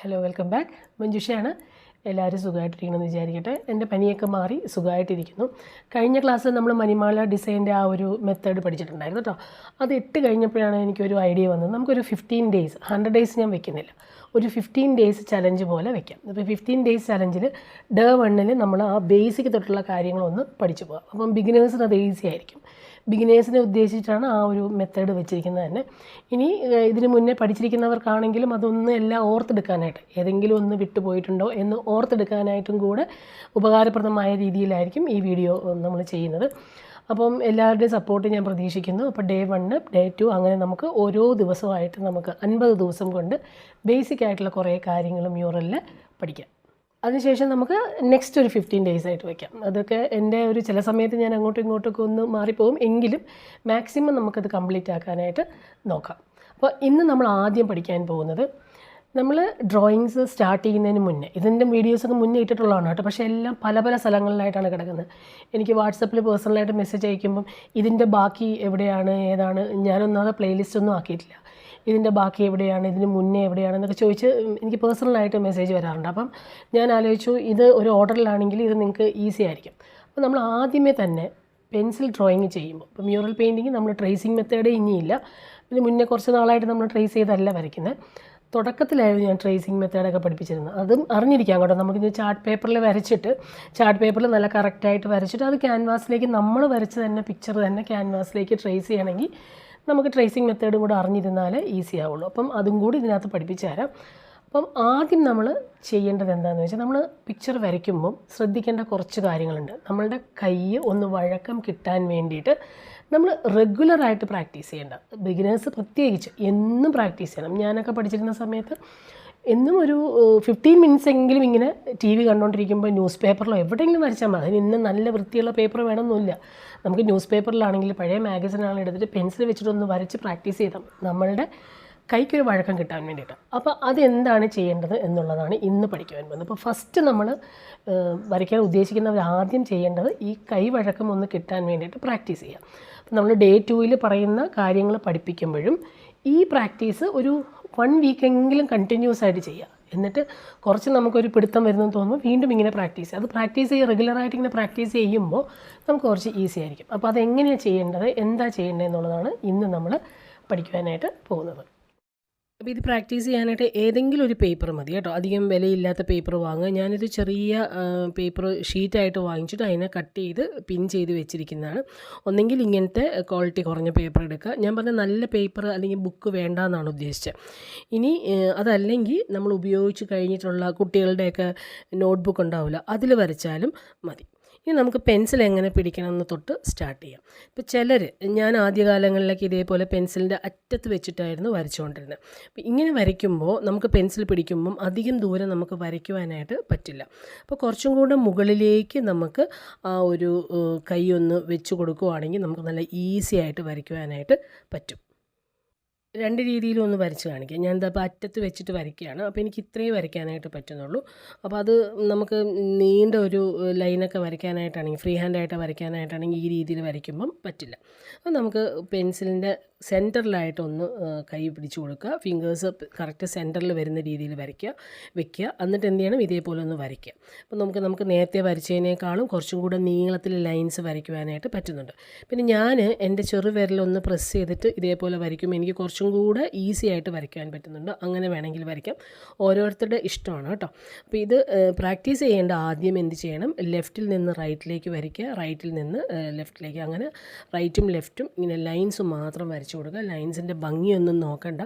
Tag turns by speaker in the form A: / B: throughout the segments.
A: Hello welcome back മഞ്ജുഷയാണ്. എല്ലാവരും സുഖമായിട്ടിരിക്കണമെന്ന് വിചാരിക്കട്ടെ. എന്റെ പനിയൊക്കെ മാറി സുഖമായിട്ടിരിക്കുന്നു. കഴിഞ്ഞ ക്ലാസ്സിൽ നമ്മൾ മണിമാല ഡിസൈന്റെ ആ ഒരു മെത്തേഡ് പഠിച്ചിട്ടുണ്ടായിരുന്നു കേട്ടോ. അത് ഇട്ട് കഴിഞ്ഞപ്പോഴാണ് എനിക്കൊരു ഐഡിയ വന്നത്. നമുക്കൊരു ഫിഫ്റ്റീൻ ഡേയ്സ് ഹൺഡ്രഡ് ഡേയ്സ് ഞാൻ വെക്കുന്നില്ല. ഒരു ഫിഫ്റ്റീൻ ഡേയ്സ് ചലഞ്ച് പോലെ വെക്കാം. അപ്പോൾ ഫിഫ്റ്റീൻ ഡേയ്സ് ചലഞ്ചിൽ ഡേ വണ്ണിൽ നമ്മൾ ആ ബേസിക് തൊട്ടുള്ള കാര്യങ്ങളൊന്ന് പഠിച്ചു പോകാം അപ്പം ബിഗിനേഴ്സിന് അത് ഈസി ആയിരിക്കും. ബിഗിനേഴ്സിനെ ഉദ്ദേശിച്ചിട്ടാണ് ആ ഒരു മെത്തേഡ് വെച്ചിരിക്കുന്നത് തന്നെ. ഇനി ഇതിനു മുന്നേ പഠിച്ചിരിക്കുന്നവർക്കാണെങ്കിലും അതൊന്ന് എല്ലാം ഓർത്തെടുക്കാനായിട്ട് ഏതെങ്കിലും ഒന്ന് വിട്ടുപോയിട്ടുണ്ടോ എന്ന് ഓർത്തെടുക്കാനായിട്ടും കൂടെ ഉപകാരപ്രദമായ രീതിയിലായിരിക്കും ഈ വീഡിയോ നമ്മൾ ചെയ്യുന്നത്. അപ്പം എല്ലാവരുടെയും സപ്പോർട്ട് ഞാൻ പ്രതീക്ഷിക്കുന്നു. അപ്പോൾ ഡേ വണ്ണ് ഡേ ടു അങ്ങനെ നമുക്ക് ഓരോ ദിവസമായിട്ട് നമുക്ക് അൻപത് ദിവസം കൊണ്ട് ബേസിക് ആയിട്ടുള്ള കുറേ കാര്യങ്ങൾ മ്യൂറലിൽ പഠിക്കാം. അതിനുശേഷം നമുക്ക് നെക്സ്റ്റ് ഒരു ഫിഫ്റ്റീൻ ഡേയ്സ് ആയിട്ട് വയ്ക്കാം അതൊക്കെ എന്റെ ഒരു ചില സമയത്ത് ഞാൻ അങ്ങോട്ടും ഇങ്ങോട്ടൊക്കെ ഒന്ന് മാറിപ്പോകും എങ്കിലും മാക്സിമം നമുക്കത് കംപ്ലീറ്റ് ആക്കാനായിട്ട് നോക്കാം. അപ്പോൾ ഇന്ന് നമ്മൾ ആദ്യം പഠിക്കാൻ പോകുന്നത് നമ്മൾ ഡ്രോയിങ്സ് സ്റ്റാർട്ട് ചെയ്യുന്നതിന് മുന്നേ ഇതിന്റെ വീഡിയോസൊക്കെ മുന്നേ ഇട്ടിട്ടുള്ളതാണ് കേട്ടോ. പക്ഷേ എല്ലാം പല പല സ്ഥലങ്ങളിലായിട്ടാണ് കിടക്കുന്നത്. എനിക്ക് വാട്സപ്പിൽ പേഴ്സണലായിട്ട് മെസ്സേജ് അയക്കുമ്പം ഇതിന്റെ ബാക്കി എവിടെയാണ് ഏതാണ് ഞാനൊന്നാമത് പ്ലേലിസ്റ്റ് ഒന്നും ആക്കിയിട്ടില്ല. ഇതിന്റെ ബാക്കി എവിടെയാണ് ഇതിന് മുന്നേ എവിടെയാണ് എന്നൊക്കെ ചോദിച്ച് എനിക്ക് പേഴ്സണലായിട്ട് മെസ്സേജ് വരാറുണ്ട്. അപ്പം ഞാൻ ആലോചിച്ചു ഇത് ഒരു ഓർഡറിലാണെങ്കിൽ ഇത് നിങ്ങൾക്ക് ഈസി ആയിരിക്കും. അപ്പോൾ നമ്മൾ ആദ്യമേ തന്നെ പെൻസിൽ ഡ്രോയിങ് ചെയ്യുമ്പോൾ ഇപ്പോൾ മ്യൂറൽ പെയിന്റിങ് നമ്മൾ ട്രേസിങ് മെത്തേഡ് ഇനിയില്ല. ഇതിന് മുന്നേ കുറച്ച് നാളായിട്ട് നമ്മൾ ട്രേസ് ചെയ്തല്ല വരയ്ക്കുന്നത് തുടക്കത്തിലായിരുന്നു ഞാൻ ട്രേസിങ് മെത്തേഡൊക്കെ പഠിപ്പിച്ചിരുന്നത്. അതും അറിഞ്ഞിരിക്കാം കേട്ടോ. നമുക്കിത് ചാർട്ട് പേപ്പറിൽ വരച്ചിട്ട് ചാർട്ട് പേപ്പറിൽ നല്ല കറക്റ്റായിട്ട് വരച്ചിട്ട് അത് ക്യാൻവാസിലേക്ക് നമ്മൾ വരച്ച് തന്നെ പിക്ചർ തന്നെ ക്യാൻവാസിലേക്ക് ട്രേസ് ചെയ്യണമെങ്കിൽ നമുക്ക് ട്രേസിങ് മെത്തേഡും കൂടെ അറിഞ്ഞിരുന്നാലേ ഈസി ആവുള്ളൂ. അപ്പം അതും കൂടി ഇതിനകത്ത് പഠിപ്പിച്ചു തരാം. അപ്പം ആദ്യം നമ്മൾ ചെയ്യേണ്ടത് എന്താണെന്ന് വെച്ചാൽ നമ്മൾ പിക്ചർ വരയ്ക്കുമ്പം ശ്രദ്ധിക്കേണ്ട കുറച്ച് കാര്യങ്ങളുണ്ട്. നമ്മളുടെ കൈ ഒന്ന് വഴക്കം കിട്ടാൻ വേണ്ടിയിട്ട് നമ്മൾ റെഗുലറായിട്ട് പ്രാക്ടീസ് ചെയ്യേണ്ട. ബിഗിനേഴ്സ് പ്രത്യേകിച്ച് എന്നും പ്രാക്ടീസ് ചെയ്യണം. ഞാനൊക്കെ പഠിച്ചിരുന്ന സമയത്ത് എന്നും ഒരു ഫിഫ്റ്റീൻ മിനിറ്റ്സ് എങ്കിലും ഇങ്ങനെ ടി വി കണ്ടുകൊണ്ടിരിക്കുമ്പോൾ ന്യൂസ് പേപ്പറിലോ എവിടെയെങ്കിലും വരച്ചാൽ മതി. അതിന് ഇന്ന് നല്ല വൃത്തിയുള്ള പേപ്പർ വേണമെന്നില്ല നമുക്ക് ന്യൂസ് പേപ്പറിലാണെങ്കിൽ പഴയ മാഗസിനാണെങ്കിൽ എടുത്തിട്ട് പെൻസിൽ വെച്ചിട്ടൊന്ന് വരച്ച് പ്രാക്ടീസ് ചെയ്താൽ. നമ്മളുടെ കൈക്കൊരു വഴക്കം കിട്ടാൻ വേണ്ടിയിട്ട്. അപ്പോൾ അതെന്താണ് ചെയ്യേണ്ടത് എന്നുള്ളതാണ് ഇന്ന് പഠിക്കുവാൻ പോകുന്നത്. അപ്പോൾ ഫസ്റ്റ് നമ്മൾ വരയ്ക്കാൻ ഉദ്ദേശിക്കുന്നവർ ആദ്യം ചെയ്യേണ്ടത് ഈ കൈ വഴക്കം ഒന്ന് കിട്ടാൻ വേണ്ടിയിട്ട് പ്രാക്ടീസ് ചെയ്യുക അപ്പോൾ നമ്മൾ ഡേ ടൂവിൽ പറയുന്ന കാര്യങ്ങൾ പഠിപ്പിക്കുമ്പോഴും ഈ പ്രാക്ടീസ് ഒരു വൺ വീക്കെങ്കിലും കണ്ടിന്യൂസ് ആയിട്ട് ചെയ്യുക. എന്നിട്ട് കുറച്ച് നമുക്കൊരു പിടുത്തം വരുന്നെന്ന് തോന്നുമ്പോൾ വീണ്ടും ഇങ്ങനെ പ്രാക്ടീസ് ചെയ്യുക. അത് പ്രാക്ടീസ് ചെയ്യുക റെഗുലറായിട്ട് ഇങ്ങനെ പ്രാക്ടീസ് ചെയ്യുമ്പോൾ നമുക്ക് കുറച്ച് ഈസി ആയിരിക്കും. അപ്പോൾ അതെങ്ങനെയാണ് ചെയ്യേണ്ടത് എന്താ ചെയ്യേണ്ടത് എന്നുള്ളതാണ് ഇന്ന് നമ്മൾ പഠിക്കുവാനായിട്ട് പോകുന്നത്. അപ്പോൾ ഇത് പ്രാക്ടീസ് ചെയ്യാനായിട്ട് ഏതെങ്കിലും ഒരു പേപ്പർ മതി കേട്ടോ. അധികം വിലയില്ലാത്ത പേപ്പർ വാങ്ങുക. ഞാനൊരു ചെറിയ പേപ്പർ ഷീറ്റായിട്ട് വാങ്ങിച്ചിട്ട് അതിനെ കട്ട് ചെയ്ത് പിൻ ചെയ്ത് വെച്ചിരിക്കുന്നതാണ്. ഒന്നെങ്കിൽ ഇങ്ങനത്തെ ക്വാളിറ്റി കുറഞ്ഞ പേപ്പർ എടുക്കുക. ഞാൻ പറഞ്ഞ നല്ല പേപ്പർ അല്ലെങ്കിൽ ബുക്ക് വേണ്ട എന്നാണ് ഉദ്ദേശിച്ചത്. ഇനി അതല്ലെങ്കിൽ നമ്മൾ ഉപയോഗിച്ച് കഴിഞ്ഞിട്ടുള്ള കുട്ടികളുടെയൊക്കെ നോട്ട്ബുക്ക് ഉണ്ടാവില്ല. അതിൽ വരച്ചാലും മതി. ഇനി നമുക്ക് പെൻസിൽ എങ്ങനെ പിടിക്കണം എന്ന് തൊട്ട് സ്റ്റാർട്ട് ചെയ്യാം. ഇപ്പോൾ ചിലർ ഞാൻ ആദ്യകാലങ്ങളിലൊക്കെ ഇതേപോലെ പെൻസിലിന്റെ അറ്റത്ത് വെച്ചിട്ടായിരുന്നു വരച്ചുകൊണ്ടിരുന്നത് അപ്പോൾ ഇങ്ങനെ വരയ്ക്കുമ്പോൾ നമുക്ക് പെൻസിൽ പിടിക്കുമ്പം അധികം ദൂരം നമുക്ക് വരയ്ക്കുവാനായിട്ട് പറ്റില്ല. അപ്പോൾ കുറച്ചും കൂടെ മുകളിലേക്ക് നമുക്ക് ആ ഒരു കൈ ഒന്ന് വെച്ച് കൊടുക്കുവാണെങ്കിൽ നമുക്ക് നല്ല ഈസി ആയിട്ട് വരയ്ക്കുവാനായിട്ട് പറ്റും. രണ്ട് രീതിയിലും ഒന്ന് വരച്ച് കാണിക്കാം. ഞാൻ എന്താ ഇപ്പോൾ അറ്റത്ത് വെച്ചിട്ട് വരയ്ക്കുകയാണ്. അപ്പോൾ എനിക്ക് ഇത്രയും വരയ്ക്കാനായിട്ട് പറ്റുന്നുള്ളൂ. അപ്പോൾ അത് നമുക്ക് നീണ്ട ഒരു ലൈനൊക്കെ വരയ്ക്കാനായിട്ടാണെങ്കിൽ ഫ്രീ ഹാൻഡായിട്ട് വരയ്ക്കാനായിട്ടാണെങ്കിൽ ഈ രീതിയിൽ വരയ്ക്കുമ്പം പറ്റില്ല. അപ്പോൾ നമുക്ക് പെൻസിലിന്റെ സെന്ററിലായിട്ടൊന്ന് കൈ പിടിച്ചു കൊടുക്കുക. ഫിംഗേഴ്സ് കറക്റ്റ് സെന്ററിൽ വരുന്ന രീതിയിൽ വരയ്ക്കുക വെക്കുക. എന്നിട്ട് എന്ത് ചെയ്യണം? ഇതേപോലെ ഒന്ന് വരയ്ക്കുക. അപ്പോൾ നമുക്ക് നമുക്ക് നേരത്തെ വരച്ചതിനേക്കാളും കുറച്ചും കൂടെ നീളത്തിൽ ലൈൻസ് വരയ്ക്കുവാനായിട്ട് പറ്റുന്നുണ്ട്. പിന്നെ ഞാൻ എന്റെ ചെറുവിരലൊന്ന് പ്രസ് ചെയ്തിട്ട് ഇതേപോലെ വരയ്ക്കുമ്പോൾ എനിക്ക് കുറച്ചും കൂടെ ഈസി ആയിട്ട് വരയ്ക്കാൻ പറ്റുന്നുണ്ട്. അങ്ങനെ വേണമെങ്കിൽ വരയ്ക്കാം. ഓരോരുത്തരുടെ ഇഷ്ടമാണ് കേട്ടോ. അപ്പോൾ ഇത് പ്രാക്ടീസ് ചെയ്യേണ്ട ആദ്യം എന്ത് ചെയ്യണം? ലെഫ്റ്റിൽ നിന്ന് റൈറ്റിലേക്ക് വരയ്ക്കുക. റൈറ്റിൽ നിന്ന് ലെഫ്റ്റിലേക്ക് അങ്ങനെ റൈറ്റും ലെഫ്റ്റും ഇങ്ങനെ ലൈൻസ് മാത്രം വരച്ചു കൊടുക്കുക. ലൈൻസിന്റെ ഭംഗിയൊന്നും നോക്കണ്ട.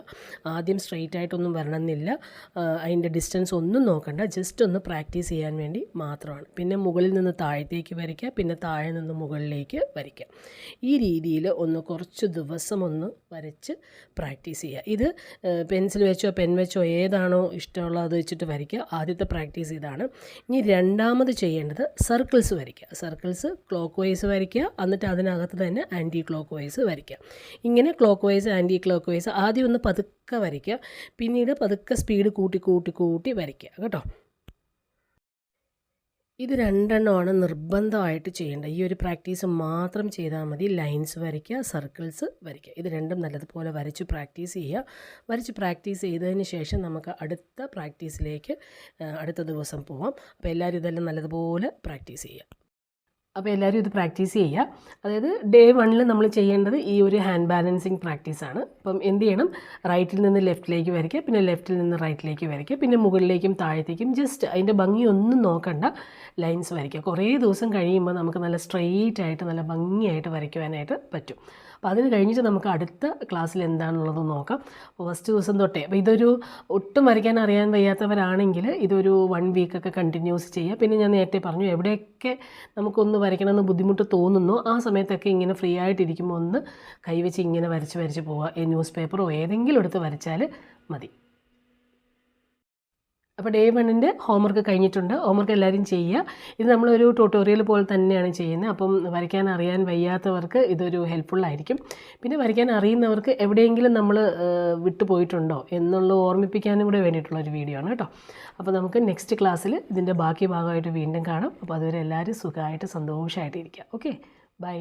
A: ആദ്യം സ്ട്രെയിറ്റ് ആയിട്ടൊന്നും വരണമെന്നില്ല. അതിന്റെ ഡിസ്റ്റൻസ് ഒന്നും നോക്കണ്ട. ജസ്റ്റ് ഒന്ന് പ്രാക്ടീസ് ചെയ്യാൻ വേണ്ടി മാത്രമാണ്. പിന്നെ മുകളിൽ നിന്ന് താഴത്തേക്ക് വരയ്ക്കുക. പിന്നെ താഴെ നിന്ന് മുകളിലേക്ക് വരയ്ക്കുക. ഈ രീതിയിൽ ഒന്ന് കുറച്ച് ദിവസം ഒന്ന് വരച്ച് പ്രാക്ടീസ് ചെയ്യുക. ഇത് പെൻസിൽ വെച്ചോ പെൻ വെച്ചോ ഏതാണോ ഇഷ്ടമുള്ളത് അത് വെച്ചിട്ട് വരയ്ക്കുക. ആദ്യത്തെ പ്രാക്ടീസ് ഇതാണ്. ഇനി രണ്ടാമത് ചെയ്യേണ്ടത് സർക്കിൾസ് വരയ്ക്കുക. സർക്കിൾസ് ക്ലോക്ക് വൈസ് വരയ്ക്കുക. എന്നിട്ട് അതിനകത്ത് തന്നെ ആന്റി ക്ലോക്ക് വൈസ് വരയ്ക്കുക. ഇങ്ങനെ clockwise anticlockwise ആദ്യം ഒന്ന് പതുക്കെ വരയ്ക്കുക. പിന്നീട് പതുക്കെ സ്പീഡ് കൂട്ടി കൂട്ടി കൂട്ടി വരയ്ക്കുക. കേട്ടോ? ഇത് രണ്ടെണ്ണമാണ് നിർബന്ധമായിട്ട് ചെയ്യേണ്ടത്. ഈ ഒരു പ്രാക്ടീസ് മാത്രം ചെയ്താൽ മതി. ലൈൻസ് വരയ്ക്കുക സർക്കിൾസ് വരയ്ക്കുക. ഇത് രണ്ടും നല്ലതുപോലെ വരച്ച് പ്രാക്ടീസ് ചെയ്യുക. വരച്ച് പ്രാക്ടീസ് ചെയ്തതിന് ശേഷം നമുക്ക് അടുത്ത പ്രാക്ടീസിലേക്ക് അടുത്ത ദിവസം പോവാം. അപ്പോൾ എല്ലാവരും ഇതെല്ലാം നല്ലതുപോലെ പ്രാക്ടീസ് ചെയ്യുക. അപ്പോൾ എല്ലാവരും ഇത് പ്രാക്ടീസ് ചെയ്യുക അതായത് ഡേ വണ്ണിൽ നമ്മൾ ചെയ്യേണ്ടത് ഈ ഒരു ഹാൻഡ് ബാലൻസിങ് പ്രാക്ടീസാണ് അപ്പം എന്ത് ചെയ്യണം? റൈറ്റിൽ നിന്ന് ലെഫ്റ്റിലേക്ക് വരയ്ക്കുക പിന്നെ ലെഫ്റ്റിൽ നിന്ന് റൈറ്റിലേക്ക് വരയ്ക്കുക പിന്നെ മുകളിലേക്കും താഴത്തേക്കും ജസ്റ്റ് അതിന്റെ ഭംഗിയൊന്നും നോക്കണ്ട ലൈൻസ് വരയ്ക്കുക. കുറേ ദിവസം കഴിയുമ്പോൾ നമുക്ക് നല്ല സ്ട്രെയിറ്റ് ആയിട്ട് നല്ല ഭംഗിയായിട്ട് വരയ്ക്കുവാനായിട്ട് പറ്റും. അപ്പോൾ അതിന് കഴിഞ്ഞിട്ട് നമുക്ക് അടുത്ത ക്ലാസ്സിൽ എന്താണുള്ളത് നോക്കാം. ഫസ്റ്റ് ദിവസം തൊട്ടേ. അപ്പോൾ ഇതൊരു ഒട്ടും വരയ്ക്കാൻ അറിയാൻ വയ്യാത്തവരാണെങ്കിൽ ഇതൊരു വൺ വീക്കൊക്കെ കണ്ടിന്യൂസ് ചെയ്യുക. പിന്നെ ഞാൻ നേരത്തെ പറഞ്ഞു എവിടെയൊക്കെ നമുക്കൊന്ന് വരയ്ക്കണമെന്ന് ബുദ്ധിമുട്ട് തോന്നുന്നു. ആ സമയത്തൊക്കെ ഇങ്ങനെ ഫ്രീ ആയിട്ടിരിക്കുമ്പോൾ ഒന്ന് കൈവച്ച് ഇങ്ങനെ വരച്ച് വരച്ച് പോവുക. ഈ ന്യൂസ് പേപ്പറോ ഏതെങ്കിലും എടുത്ത് വരച്ചാൽ മതി. അപ്പോൾ ഡേ വണ്ണിന്റെ ഹോംവർക്ക് കഴിഞ്ഞിട്ടുണ്ട്. ഹോംവർക്ക് എല്ലാവരും ചെയ്യുക. ഇത് നമ്മളൊരു ട്യൂട്ടോറിയൽ പോലെ തന്നെയാണ് ചെയ്യുന്നത്. അപ്പം വരയ്ക്കാൻ അറിയാൻ വയ്യാത്തവർക്ക് ഇതൊരു ഹെൽപ്ഫുൾ ആയിരിക്കും. പിന്നെ വരയ്ക്കാൻ അറിയുന്നവർക്ക് എവിടെയെങ്കിലും നമ്മൾ വിട്ടുപോയിട്ടുണ്ടോ എന്നുള്ള ഓർമ്മിപ്പിക്കാനും കൂടെ വേണ്ടിയിട്ടുള്ള ഒരു വീഡിയോ ആണ് കേട്ടോ. അപ്പോൾ നമുക്ക് നെക്സ്റ്റ് ക്ലാസ്സിൽ ഇതിന്റെ ബാക്കി ഭാഗമായിട്ട് വീണ്ടും കാണാം. അപ്പോൾ അതുവരെ എല്ലാവരും സുഖമായിട്ട് സന്തോഷമായിട്ടിരിക്കുക ഓക്കെ ബൈ